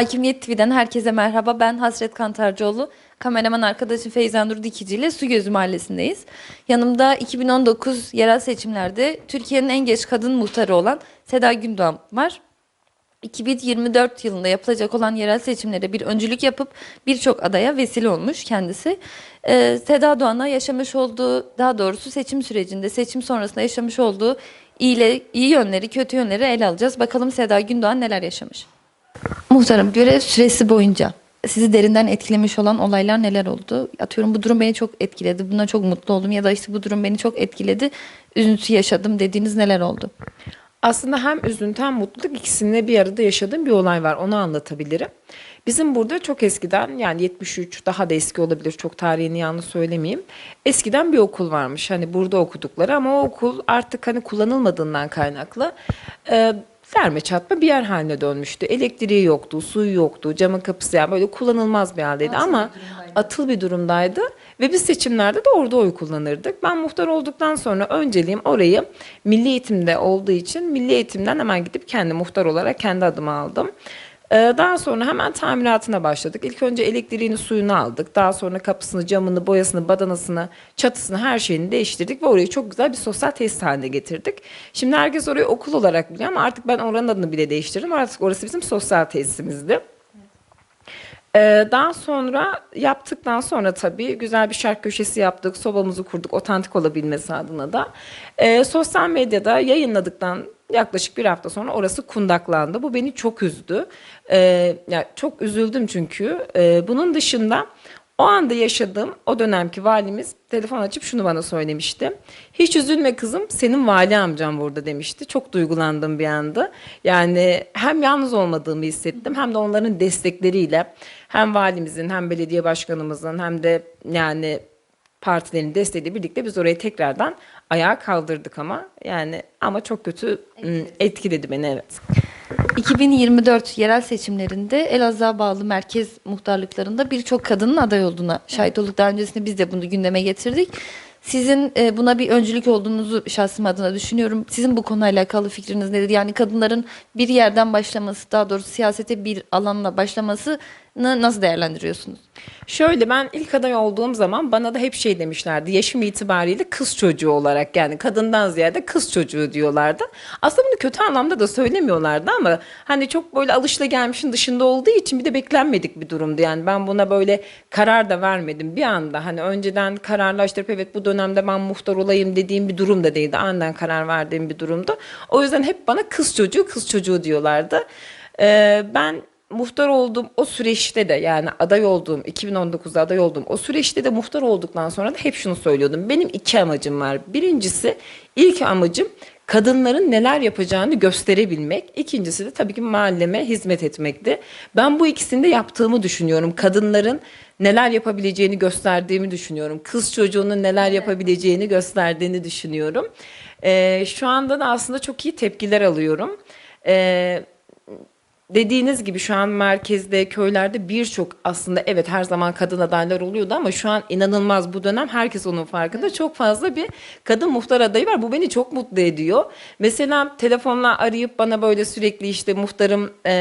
Hakimiyet TV'den herkese merhaba. Ben Hasret Kantarcıoğlu. Kameraman arkadaşım Feyza Nur Dikici ile Su Gözü Mahallesi'ndeyiz. Yanımda 2019 yerel seçimlerde Türkiye'nin en geç kadın muhtarı olan Seda Gündoğan var. 2024 yılında yapılacak olan yerel seçimlere bir öncülük yapıp birçok adaya vesile olmuş kendisi. Ee, Seda Doğan'a yaşamış olduğu, daha doğrusu seçim sürecinde, seçim sonrasında yaşamış olduğu iyi, iyi yönleri, kötü yönleri ele alacağız. Bakalım Seda Gündoğan neler yaşamış. Muhtarım görev süresi boyunca sizi derinden etkilemiş olan olaylar neler oldu? Atıyorum bu durum beni çok etkiledi. Buna çok mutlu oldum ya da işte bu durum beni çok etkiledi. Üzüntü yaşadım dediğiniz neler oldu? Aslında hem üzüntü hem mutluluk ikisini bir arada yaşadığım bir olay var. Onu anlatabilirim. Bizim burada çok eskiden yani 73 daha da eski olabilir çok tarihini yanlış söylemeyeyim. Eskiden bir okul varmış hani burada okudukları ama o okul artık hani kullanılmadığından kaynaklı e, derme çatma bir yer haline dönmüştü. Elektriği yoktu, suyu yoktu, camın kapısı yani böyle kullanılmaz bir haldeydi ama atıl bir durumdaydı ve biz seçimlerde de orada oy kullanırdık. Ben muhtar olduktan sonra önceliğim orayı milli eğitimde olduğu için milli eğitimden hemen gidip kendi muhtar olarak kendi adımı aldım. Ee, Daha sonra hemen tamiratına başladık. İlk önce elektriğini, suyunu aldık. Daha sonra kapısını, camını, boyasını, badanasını, çatısını, her şeyini değiştirdik ve orayı çok güzel bir sosyal tesis haline getirdik. Şimdi herkes orayı okul olarak biliyor ama artık ben oranın adını bile değiştirdim. Artık orası bizim sosyal tesisimizdi. Ee, Daha sonra yaptıktan sonra tabii güzel bir şark köşesi yaptık, sobamızı kurduk otantik olabilmesi adına da. Ee, sosyal medyada yayınladıktan yaklaşık bir hafta sonra orası kundaklandı. Bu beni çok üzdü. Ee, ya çok üzüldüm çünkü. Ee, bunun dışında o anda yaşadığım o dönemki valimiz telefon açıp şunu bana söylemişti. Hiç üzülme kızım senin vali amcan burada demişti. Çok duygulandım bir anda. Yani hem yalnız olmadığımı hissettim hem de onların destekleriyle hem valimizin hem belediye başkanımızın hem de yani partilerin desteğiyle birlikte biz orayı tekrardan ayağa kaldırdık ama yani ama çok kötü ım, etkiledi beni evet. 2024 yerel seçimlerinde Elazığ'a bağlı merkez muhtarlıklarında birçok kadının aday olduğuna şahit olduk. Daha öncesinde biz de bunu gündeme getirdik. Sizin e, buna bir öncülük olduğunuzu şahsım adına düşünüyorum. Sizin bu konuyla alakalı fikriniz nedir? Yani kadınların bir yerden başlaması, daha doğrusu siyasete bir alanla başlamasını nasıl değerlendiriyorsunuz? Şöyle ben ilk aday olduğum zaman bana da hep şey demişlerdi. Yaşım itibariyle kız çocuğu olarak yani kadından ziyade kız çocuğu diyorlardı. Aslında bunu kötü anlamda da söylemiyorlardı ama hani çok böyle alışılagelmişin dışında olduğu için bir de beklenmedik bir durumdu. Yani ben buna böyle karar da vermedim. Bir anda hani önceden kararlaştırıp evet bu dönemde ben muhtar olayım dediğim bir durum da değildi. Aniden karar verdiğim bir durumdu. O yüzden hep bana kız çocuğu kız çocuğu diyorlardı. Ee, ben muhtar olduğum o süreçte de yani aday olduğum 2019'da aday olduğum o süreçte de muhtar olduktan sonra da hep şunu söylüyordum. Benim iki amacım var. Birincisi ilk amacım kadınların neler yapacağını gösterebilmek. İkincisi de tabii ki mahalleme hizmet etmekti. Ben bu ikisini de yaptığımı düşünüyorum. Kadınların neler yapabileceğini gösterdiğimi düşünüyorum. Kız çocuğunun neler yapabileceğini gösterdiğini düşünüyorum. Ee, şu anda da aslında çok iyi tepkiler alıyorum. Ee, dediğiniz gibi şu an merkezde, köylerde birçok aslında evet her zaman kadın adaylar oluyordu ama şu an inanılmaz bu dönem herkes onun farkında. Çok fazla bir kadın muhtar adayı var. Bu beni çok mutlu ediyor. Mesela telefonla arayıp bana böyle sürekli işte muhtarım e,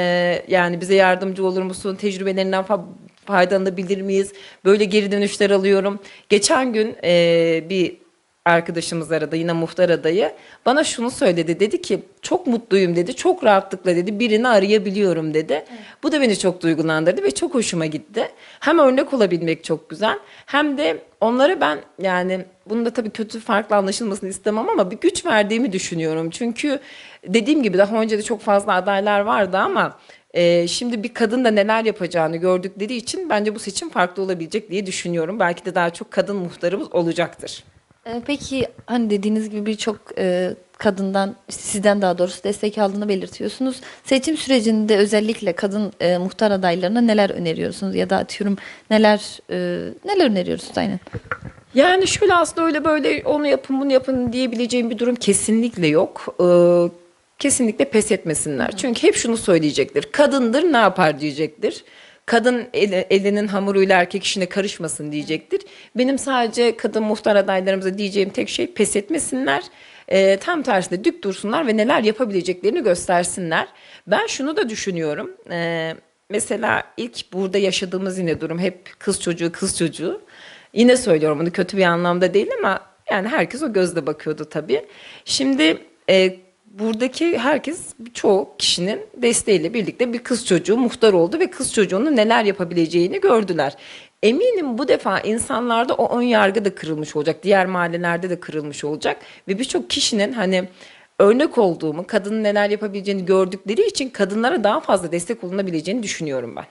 yani bize yardımcı olur musun? Tecrübelerinden fa- faydalanabilir miyiz? Böyle geri dönüşler alıyorum. Geçen gün e, bir arkadaşımız aradı yine muhtar adayı bana şunu söyledi dedi ki çok mutluyum dedi çok rahatlıkla dedi birini arayabiliyorum dedi. Bu da beni çok duygulandırdı ve çok hoşuma gitti. Hem örnek olabilmek çok güzel hem de onlara ben yani bunu da tabii kötü farklı anlaşılmasını istemem ama bir güç verdiğimi düşünüyorum. Çünkü dediğim gibi daha önce de çok fazla adaylar vardı ama e, şimdi bir kadın da neler yapacağını gördükleri için bence bu seçim farklı olabilecek diye düşünüyorum. Belki de daha çok kadın muhtarımız olacaktır. Ee, Peki hani dediğiniz gibi birçok e, kadından sizden daha doğrusu destek aldığını belirtiyorsunuz. Seçim sürecinde özellikle kadın e, muhtar adaylarına neler öneriyorsunuz ya da atıyorum neler e, neler öneriyorsunuz aynen. Yani şöyle aslında öyle böyle onu yapın bunu yapın diyebileceğim bir durum kesinlikle yok. Ee, kesinlikle pes etmesinler. Çünkü hep şunu söyleyecektir. Kadındır ne yapar diyecektir. Kadın eli- elinin hamuruyla erkek işine karışmasın diyecektir. Benim sadece kadın muhtar adaylarımıza diyeceğim tek şey pes etmesinler. Ee, tam tersine dük dursunlar ve neler yapabileceklerini göstersinler. Ben şunu da düşünüyorum. Ee, mesela ilk burada yaşadığımız yine durum hep kız çocuğu kız çocuğu. Yine söylüyorum bunu kötü bir anlamda değil ama yani herkes o gözle bakıyordu tabii. Şimdi e, buradaki herkes çoğu kişinin desteğiyle birlikte bir kız çocuğu muhtar oldu ve kız çocuğunun neler yapabileceğini gördüler. Eminim bu defa insanlarda o ön yargı da kırılmış olacak. Diğer mahallelerde de kırılmış olacak ve birçok kişinin hani örnek olduğumu, kadının neler yapabileceğini gördükleri için kadınlara daha fazla destek olunabileceğini düşünüyorum ben.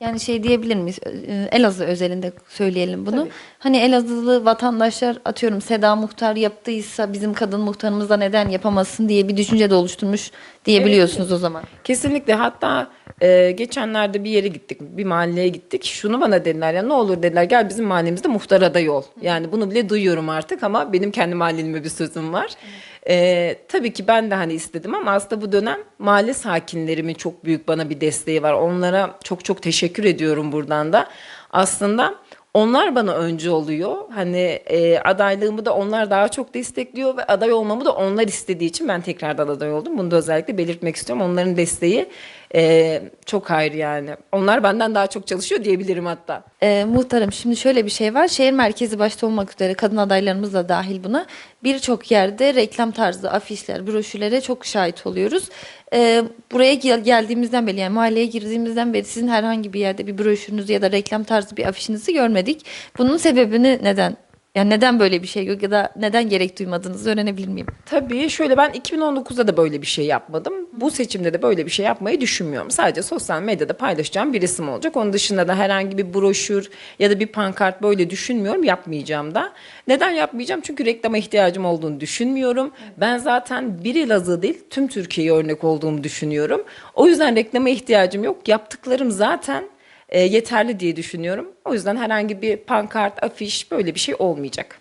Yani şey diyebilir miyiz? Ee, Elazığ özelinde söyleyelim bunu. Tabii. Hani Elazığlı vatandaşlar atıyorum Seda Muhtar yaptıysa bizim kadın muhtarımız da neden yapamasın diye bir düşünce de oluşturmuş diyebiliyorsunuz o zaman. Kesinlikle hatta e, geçenlerde bir yere gittik, bir mahalleye gittik. Şunu bana dediler ya ne olur dediler gel bizim mahallemizde muhtar aday ol. Yani bunu bile duyuyorum artık ama benim kendi mahalleme bir sözüm var. E, tabii ki ben de hani istedim ama aslında bu dönem mahalle sakinlerimin çok büyük bana bir desteği var. Onlara çok çok teşekkür ediyorum buradan da. Aslında onlar bana öncü oluyor. Hani e, adaylığımı da onlar daha çok destekliyor ve aday olmamı da onlar istediği için ben tekrardan aday oldum. Bunu da özellikle belirtmek istiyorum. Onların desteği e, çok ayrı yani. Onlar benden daha çok çalışıyor diyebilirim hatta. Ee, muhtarım şimdi şöyle bir şey var. Şehir merkezi başta olmak üzere kadın adaylarımız da dahil buna. Birçok yerde reklam tarzı afişler, broşürlere çok şahit oluyoruz. Ee, buraya gel- geldiğimizden beri yani mahalleye girdiğimizden beri sizin herhangi bir yerde bir broşürünüzü ya da reklam tarzı bir afişinizi görmedik. Bunun sebebini neden? Yani neden böyle bir şey yok ya da neden gerek duymadığınızı öğrenebilir miyim? Tabii şöyle ben 2019'da da böyle bir şey yapmadım. Bu seçimde de böyle bir şey yapmayı düşünmüyorum. Sadece sosyal medyada paylaşacağım bir resim olacak. Onun dışında da herhangi bir broşür ya da bir pankart böyle düşünmüyorum. Yapmayacağım da. Neden yapmayacağım? Çünkü reklama ihtiyacım olduğunu düşünmüyorum. Ben zaten bir Elazığ değil tüm Türkiye'ye örnek olduğumu düşünüyorum. O yüzden reklama ihtiyacım yok. Yaptıklarım zaten e, yeterli diye düşünüyorum. O yüzden herhangi bir pankart, afiş böyle bir şey olmayacak.